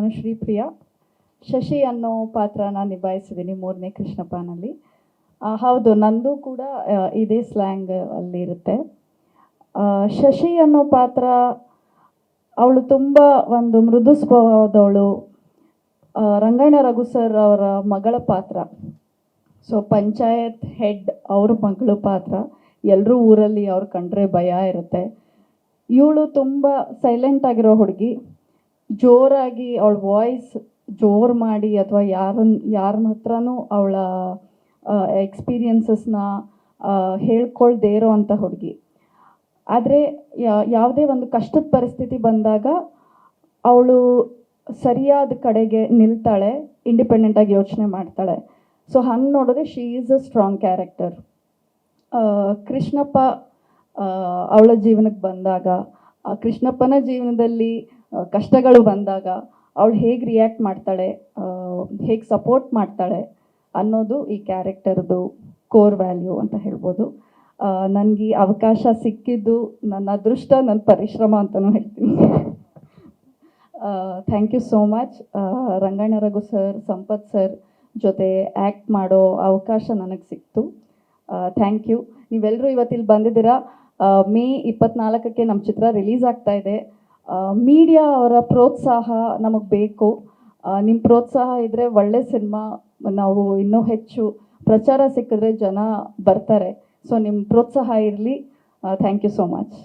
ನಾನು ಶ್ರೀಪ್ರಿಯಾ. ಶಶಿ ಅನ್ನೋ ಪಾತ್ರನ ನಿಭಾಯಿಸಿದ್ದೀನಿ ಮೂರನೇ ಕೃಷ್ಣಪ್ಪನಲ್ಲಿ. ಹೌದು, ನಂದು ಕೂಡ ಇದೇ ಸ್ಲ್ಯಾಂಗ್ ಅಲ್ಲಿರುತ್ತೆ ಶಶಿ ಅನ್ನೋ ಪಾತ್ರ, ಅವಳು ತುಂಬ ಒಂದು ಮೃದು ಸ್ವಭಾವದವಳು. ರಂಗಣ್ಣ ರಘು ಸರ್ ಅವರ ಮಗಳ ಪಾತ್ರ. ಸೊ ಪಂಚಾಯತ್ ಹೆಡ್ ಅವ್ರ ಮಗಳು ಪಾತ್ರ. ಎಲ್ಲರೂ ಊರಲ್ಲಿ ಅವ್ರು ಕಂಡ್ರೆ ಭಯ ಇರುತ್ತೆ. ಇವಳು ತುಂಬ ಸೈಲೆಂಟ್ ಆಗಿರೋ ಹುಡುಗಿ. ಜೋರಾಗಿ ಅವಳ ವಾಯ್ಸ್ ಜೋರು ಮಾಡಿ ಅಥವಾ ಯಾರನ್ನ ಯಾರ ಹತ್ರನೂ ಅವಳ ಎಕ್ಸ್ಪೀರಿಯನ್ಸಸ್ನ ಹೇಳ್ಕೊಳ್ದೇ ಇರೋ ಅಂಥ ಹುಡುಗಿ. ಆದರೆ ಯಾವುದೇ ಒಂದು ಕಷ್ಟದ ಪರಿಸ್ಥಿತಿ ಬಂದಾಗ ಅವಳು ಸರಿಯಾದ ಕಡೆಗೆ ನಿಲ್ತಾಳೆ ಇಂಡಿಪೆಂಡೆಂಟಾಗಿ ಯೋಚನೆ ಮಾಡ್ತಾಳೆ. ಸೊ ಹಂಗೆ ನೋಡಿದ್ರೆ she is a strong character Krishnappa ಅವಳ ಜೀವನಕ್ಕೆ ಬಂದಾಗ ಕೃಷ್ಣಪ್ಪನ ಜೀವನದಲ್ಲಿ ಕಷ್ಟಗಳು ಬಂದಾಗ ಅವಳು ಹೇಗೆ ರಿಯಾಕ್ಟ್ ಮಾಡ್ತಾಳೆ ಹೇಗೆ ಸಪೋರ್ಟ್ ಮಾಡ್ತಾಳೆ ಅನ್ನೋದು ಈ ಕ್ಯಾರೆಕ್ಟರ್ದು ಕೋರ್ ವ್ಯಾಲ್ಯೂ ಅಂತ ಹೇಳ್ಬೋದು. ನನಗೆ ಈ ಅವಕಾಶ ಸಿಕ್ಕಿದ್ದು ನನ್ನ ಅದೃಷ್ಟ, ನನ್ನ ಪರಿಶ್ರಮ ಅಂತಲೂ ಹೇಳ್ತೀನಿ. Thank you so much Ranganna Raghu sir Sampath sir ಜೊತೆ ಆ್ಯಕ್ಟ್ ಮಾಡೋ ಅವಕಾಶ ನನಗೆ ಸಿಕ್ತು. ಥ್ಯಾಂಕ್ ಯು ನೀವೆಲ್ಲರೂ ಇವತ್ತಿಲ್ಲಿ ಬಂದಿದ್ದೀರಾ? ಮೇ ಇಪ್ಪತ್ನಾಲ್ಕಕ್ಕೆ ನಮ್ಮ ಚಿತ್ರ ರಿಲೀಸ್ ಆಗ್ತಾ ಇದೆ. ಮೀಡಿಯಾ ಅವರ ಪ್ರೋತ್ಸಾಹ ನಮಗೆ ಬೇಕು. ನಿಮ್ಮ ಪ್ರೋತ್ಸಾಹ ಇದ್ದರೆ ಒಳ್ಳೆ ಸಿನಿಮಾ ನಾವು ಇನ್ನೂ ಹೆಚ್ಚು ಪ್ರಚಾರ ಸಿಕ್ಕಿದ್ರೆ ಜನ ಬರ್ತಾರೆ. ಸೊ ನಿಮ್ಮ ಪ್ರೋತ್ಸಾಹ ಇರಲಿ. Thank you so much